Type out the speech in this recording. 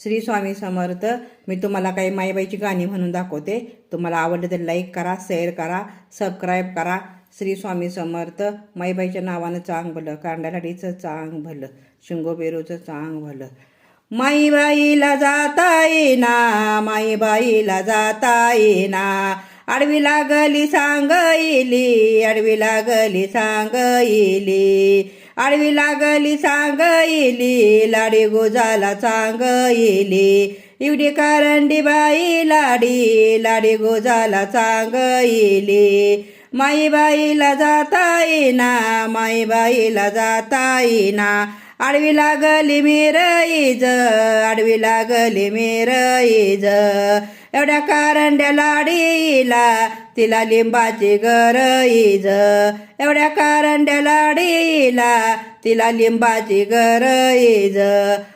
श्री स्वामी समर्थ मी तुम्हाला काही माईबाईची गाणी म्हणून दाखवते. तुम्हाला आवडलं तर लाईक करा शेअर करा सबस्क्राईब करा. श्री स्वामी समर्थ माईबाईच्या नावानं चांग भलं कांडालाडीचं चांग भलं शिंगोबेरूचं चांग भलं. माईबाईला जाता येईना माईबाईला जाता येईना. आडवी लागली सांग येली आडवी लागली सांग येली. आडवी लागली सांग येली. लाडी गोजाला सांग येली. एवढी कारंडी बाई लाडी. लाडी गोजाला सांग येली. माईबाईला जाता येईना माईबाईला जाता येईना. आडवी लागली मेर इज आडवी लागली मेर इज एवढ्या कारंड्या लाडीला तिला लिंबाची गर इज एवढ्या कारंड्या लाडीला तिला लिंबाची गर इज